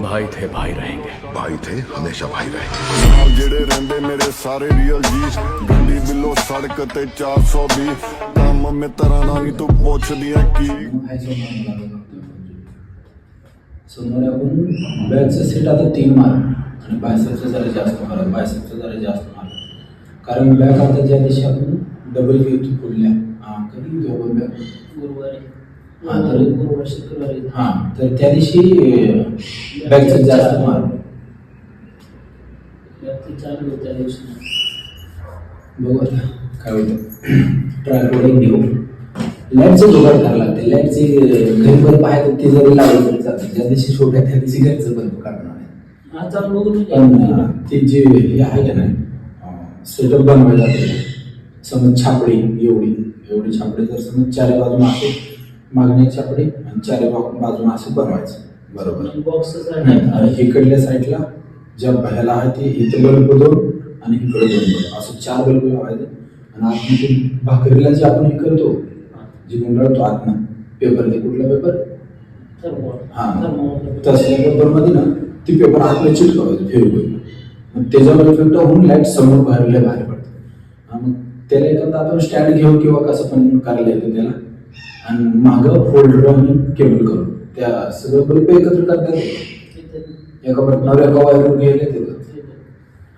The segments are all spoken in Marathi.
भाई थे भाई रहेंगे भाई थे हमेशा भाई रहे ਨਾਲ ਜਿਹੜੇ ਰਹਿੰਦੇ ਮੇਰੇ ਸਾਰੇ ਰੀਅਲ ਜੀ ਗੱਡੀ ਬਿੱਲੋ ਸੜਕ ਤੇ 420 ਕੰਮ ਮਿੱਤਰਾਂ ਦਾ ਨਹੀਂ ਤੂੰ ਪੁੱਛਦੀ ਐ ਕੀ आहे समोर मला समोर आपण बॅगचं सेट आता तीन मार आणि बायसेपचं जरा जास्त मारा बायसेपचं जरा जास्त मारा कारण बॅग आता ज्या दिवशी आपण डबल घेतो पुढल्या हां कधी घेतो आपण बॅग गुरुवारी हा, तर- गुरुवार शुक्रवारी. हां तर त्या दिवशी बॅगचं जास्त मार व्यक्ती चालू होते त्या दिवशी. बघू आता काय होतं. ट्रायपोड एक घेऊ. लाईटचं जुगाड करावं लागते लाईटचे घरी बल्ब आहे तर ते जरी लावलं तरी चालतं ज्या दिवशी शोट आहे त्या दिवशी घरचं बल्ब काढणार आहे. चालू बघून पण ते जे हे आहे का नाही सेटअप बनवायला जाते समज छापडी एवढी एवढी छापडी जर समज चारी बाजून असे मागणी एक छापडी आणि चारी बाजून असं बनवायचं. बरोबर. आणि इकडल्या साईडला ज्या ह्याला आहे ते इथं बल्ब दोन आणि इकडे दोन बल्ब. असं चार बल्ब लावायचे. आणि आतमध्ये ते भाकरीला जे आपण हे करतो जे गुंडाळतो आतनं पेपर ते कुठला पेपर? हा. तसल्या पेपरमध्ये ना ती पेपर आतला चिटकवायचं फेविक्विक मग त्याच्यावर इफेक्ट होऊन लाइट समोर बाहेरला बाहेर पडते हा, मग त्याला एखादा आपण स्टँड घेऊ किंवा कसं पण करायला येतं त्याला आणि मागं फोल्डर आणि केबल करून त्या सगळं बल्ब एकत्र करता येतं एका बटनावर एका वायरवर घ्यायला येतं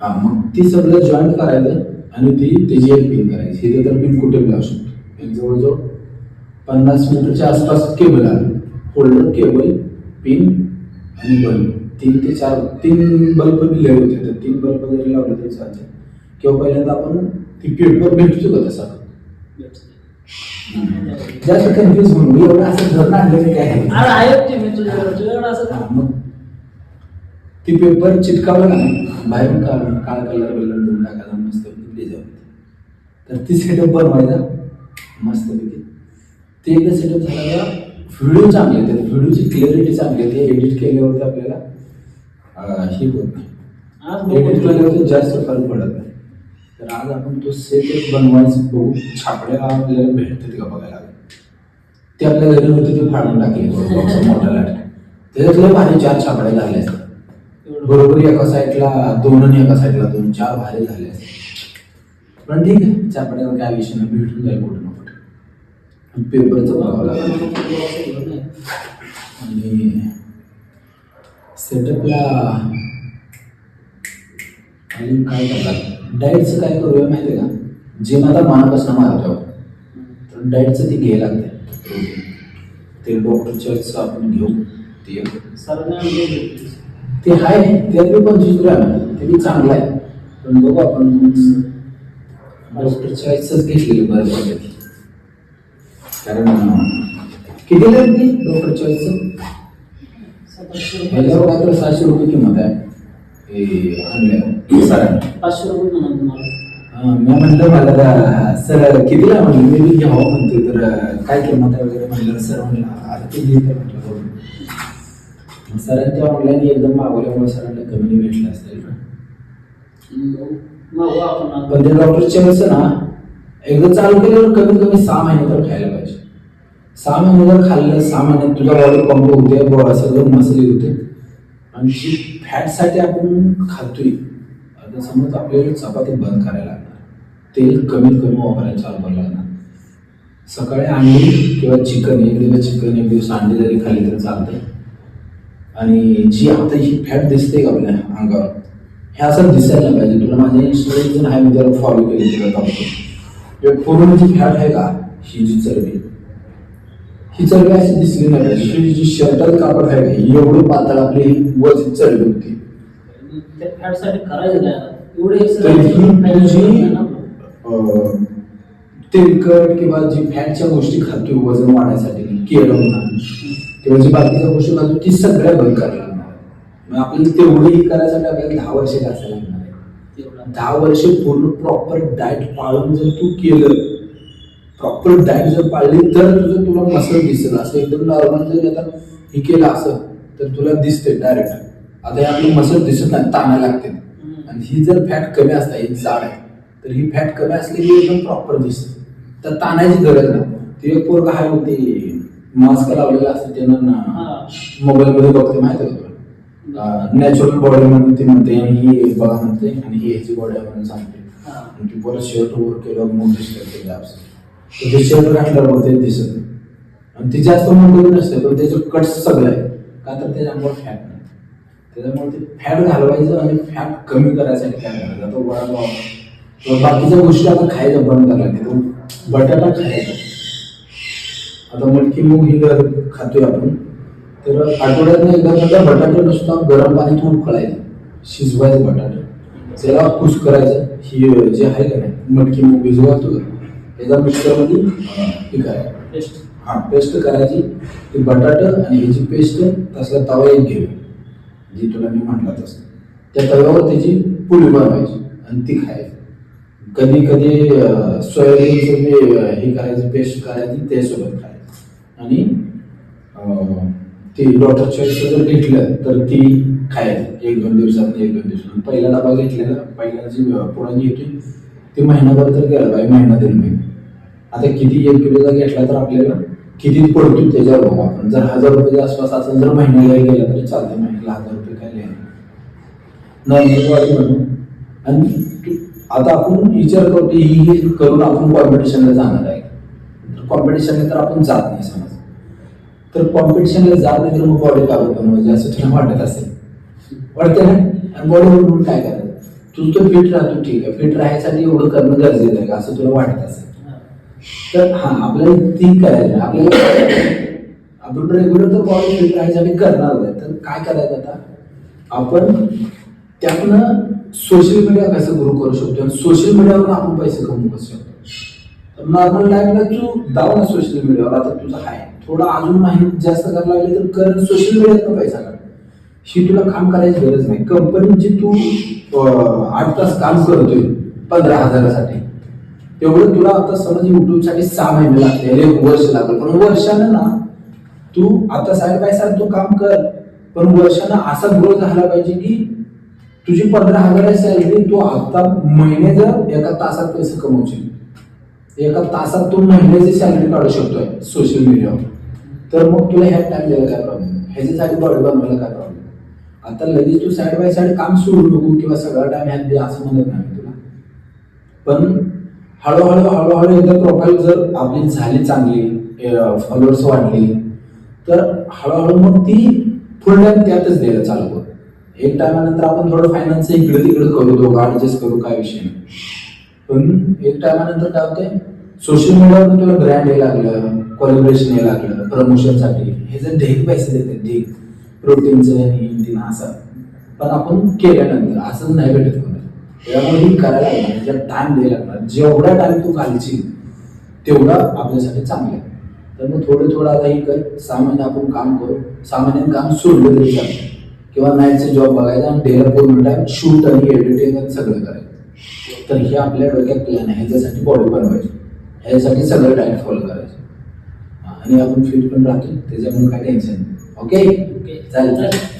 हा मग ती सगळं जॉईंट करायचं आणि ती त्याची एक पिन करायची. इथे तर पिन कुठे लावू शकतो. एक जवळजवळ पन्नास मीटरच्या आसपास केबल आलं होल्डर केबल पिन आणि बल्ब तीन ते चार तीन बल्ब दिले होते. तर तीन बल्ब जरी लावले तरी चालते. किंवा पहिल्यांदा आपण ती पेपर भेटतो का तसा जास्त कन्फ्युज म्हणून मी एवढं असं धरण आणलं काय आहे. अरे आहेत ते मी तुझ्याकडे तुझ्याकडे असं मग ती पेपर चिटकावलं ना बाहेरून काळ काळ कलर बिलर देऊन टाकायचा मस्त डिझाईन तर ती सेटअप बनवायचा मस्त ते एकदा सेटअप झाला व्हिडिओ चांगले येते व्हिडिओची क्लिअरिटी चांगली येते. एडिट केल्यावरती आपल्याला हे होत नाही. एडिट केल्यावरती जास्त फरक पडत नाही. तर आज आपण तो सेटअप बनवायचं बघू. छापड्या आपल्याला भेटतात का बघायला? ते आपल्या घरी होते ते फाडून टाकले बॉक्स मोठा लाट. त्याच्यातले भारी चार छापड्या झाले असतात. बरोबर एका साईडला दोन आणि एका साईडला दोन चार भारी झाले असतात. पण ठीक आहे छापड्याला काय विषय नाही भेटून जाईल कुठं ना कुठं. पेपरचं बघावं लागेल. आणि सेटअपला आणि काय करतात डाएटचं काय करूया माहिती आहे का? जे मला मनापासून मारतो. आपण तर डाएटचं ते घ्यायला लागते. ते डॉक्टर चॉईसचं आपण घेऊ. ते ते आहे ते बी पंचवीस ग्रॅम. ते बी चांगलं आहे. पण बघू आपण. डॉक्टर चॉईसच घेतलेलं बरं पडलं. कारण अं, कितीला आहे ती डॉक्टर चॉईसचं काय तर सहाशे रुपये किंमत आहे. मी म्हटलं मला सर कितीला म्हणलं मी घ्यावं म्हणते तर काय किंमत आहे वगैरे म्हणलं सर म्हणलं आता ते म्हटलं हो. सरांनी त्या ऑनलाईन एकदम मागवल्यामुळे सरांना कमी भेटलं असेल ना? पण ते डॉक्टरचे कसं ना एकदा चालू केल्यावर कमीत कमी सहा महिने तर खायला पाहिजे. सहा महिने जर खाल्लं सहा महिन्यात तुझ्या बॉडी पंप होते ब- सगळं मसली होते. आणि जी फॅटसाठी आपण खातोय आता समज आपल्याला चपाती बंद करायला लागणार. तेल कमीत कमी वापरायला चालू करायला लागणार. सकाळी अंडी किंवा चिकन एक दिवस चिकन एक दिवस अंडी जरी खाल्ली तर चालते. आणि जी आता ही फॅट दिसते का आपल्या अंगावर हे असं दिसायला पाहिजे. तुला माझ्या इंस्टाग्राम जण आहे मी त्याला फॉलो केले तुला पूर्ण जी फॅट आहे का ही जी चरबी ही अशी दिसली नाही. ही जी शर्टात कापड आहे एवढी पातळ आपली वरची चरबी होती. तेलकट किंवा जी फॅटच्या गोष्टी खातोय वजन वाढायसाठी म्हणा किंवा जी बाकीच्या गोष्टी खातो ती सगळ्या बंद करायला लागणार. आपल्याला तेवढी करायसाठी आपल्याला दहा वर्ष घासायला लागणार. दहा वर्ष पूर्ण प्रॉपर डाएट पाळून जर तू केलं प्रॉपर डाएट जर पाळली तर तुझं तुला मसल दिसेल. असं एकदम नॉर्मल जर आता हे केलं असं तर तुला दिसते डायरेक्ट आता आपली मसल दिसत नाही ताणायला लागते. आणि ही जर फॅट कमी असता ही जाड आहे तर ही फॅट कमी असली की एकदम प्रॉपर दिसते. तर ताणायची गरज नाही. ते एक पोरगा आहे मग ते मास्क लावलेला असतं. त्यानं मोबाईलमध्ये बघते माहिती आहे नॅचरल बॉडी म्हणून ती म्हणते आणि ही बघा म्हणते आणि ही ह्याची बॉडी म्हणून सांगते. ती परत शर्ट वर केलं मग दिसतं ते abs. तर ते शर्ट घातल्यावर ते दिसत नाही आणि ती जास्त मोठं नसते पण त्याचं कट सगळं आहे का तर त्याच्यामुळे फॅट नाही त्याच्यामुळे ते फॅट घालवायचं आणि फॅट कमी करायसाठी काय करायचं तो वडापाव किंवा बाकीच्या गोष्टी आता खायचं बंद करायला तो बटाटा खायचा. आता मटकी मूग ही जर खातोय आपण तर आठवड्यातनं एकदा सुद्धा बटाटे नुसता गरम पाण्यात उकळायचं शिजवायचं बटाटे. त्याला कुस करायचं. ही जे आहे का नाही मटकी मूग भिजवतो त्याच्या मिक्सरमध्ये हे करायचं Best. हा पेस्ट करायची. ती बटाटा आणि ह्याची पेस्ट तसला तवा एक घ्यावी जी तुला मी म्हटलं तसं. त्या तव्यावर त्याची पुरी बनवायची आणि ती खायची. कधी कधी जे हे करायचं पेस्ट करायची त्यासोबत खायचं. आणि ती डॉक्टर चॉईस जर घेतलं तर ती खायची. एक दोन दिवसात एक दोन दिवसात. पहिला डबा घेतलेला. पहिला जी पुढे घेतोय ती महिनाभर तर गेला पाहिजे महिना दीड महिना. आता किती एक किलोचा घेतला तर आपल्याला किती पडतो त्याच्यावर बघू आपण. जर हजार रुपयाच्या आसपास असेल जर महिन्याला गेला तरी चालते महिन्याला हजार रुपये काय लिहायला. नाही म्हणून. आणि आता आपण विचार करतो ही हे करून आपण कॉम्पिटिशनला जाणार आहे. तर कॉम्पिटिशनला तर आपण जात नाही समज. तर कॉम्पिटिशनला जात नाही तर मग बॉडी काढून बनवायची असं तुला वाटत असेल. वाटते ना? आणि बॉडी म्हणून काय करायचं? तू तर फिट राहतो ठीक आहे. फिट राहायसाठी एवढं करणं गरजेचं आहे का? असं तुला वाटत असेल. तर हा आपल्याला ती करायचं आपल्याला आपण रेग्युलर तर कॉलेज फिट राहायसाठी करणार आहे तर काय करायचं आता? आपण त्यातनं सोशल मीडिया कसं ग्रो करू शकतो? आणि सोशल मीडियावर आपण पैसे कमवू करू शकतो? तर नॉर्मल लाईफला तू जाऊ ना सोशल मीडियावर आता तुझं आहे थोडा अजून माहिती जास्त करायला लागली तर कर. सोशल मीडियातनं पैसा काढ ही तुला काम करायची गरज नाही. कंपनीची तू आठ तास काम करतोय. पंधरा हजारासाठी. एवढं तुला आता समज युट्यूबसाठी सहा महिने लागते एक वर्ष लागलं. पण वर्षानं ना तू आता साहेब बाय साईड तू काम कर. पण वर्षानं असा ग्रोथ झाला पाहिजे की तुझी पंधरा हजार सॅलरी तू आता महिने जर एका तासात पैसे कमवशील. एका तासात तू महिन्याची सॅलरी काढू शकतोय सोशल मीडियावर तर मग तुला ह्या टाइम द्यायला काय प्रॉब्लेम ह्याच्यासाठी बॉडी बनवायला काय प्रॉब्लेम आता लगेच तू साईड बाय साईड काम सोडू नको किंवा सगळा टाइम ह्यात दे असं म्हणत नाही तुला. पण हळूहळू हळूहळू एकदा प्रोफाईल जर आपली झाली चांगली फॉलोअर्स वाढले तर हळूहळू मग ती फुल टाइम त्यातच द्यायला चालू करू एक टायमानंतर आपण थोडं फायनान्स इकडे तिकडे करू दोघं ॲडजस्ट करू काय विषय नाही. पण एक टायमानंतर काय होते सोशल मीडियावर तुला ब्रँड हे लागलं कॉलिब्रेशन हे लागलं प्रमोशनसाठी हे जर ढेक पैसे देते ढेक प्रोटीनचं आणि तीन असं. पण आपण केल्यानंतर असं नाही भेटत कोणाला. त्यामुळे करायला लागणार त्याच्यात टाइम द्यायला लागणार. जेवढा टाइम तू घालशील तेवढा आपल्यासाठी चांगलं आहे. तर मग थोडं थोडं आता ही कर सामान्य आपण काम करू. सामान्य काम सोडलं तरी चालतं किंवा नाईटचा जॉब बघायचा आणि डेला पूर्ण टाइम शूट आणि एडिटिंग आणि सगळं करायचं. तर हे आपल्या डोक्यात प्लॅन आहे. ह्याच्यासाठी बॉडी बनवायची. ह्याच्यासाठी सगळं डाएट फॉलो करायचं. आणि आपण फिट पण राहतो. त्याच्यामुळे काय टेन्शन ओके चालेल चालेल.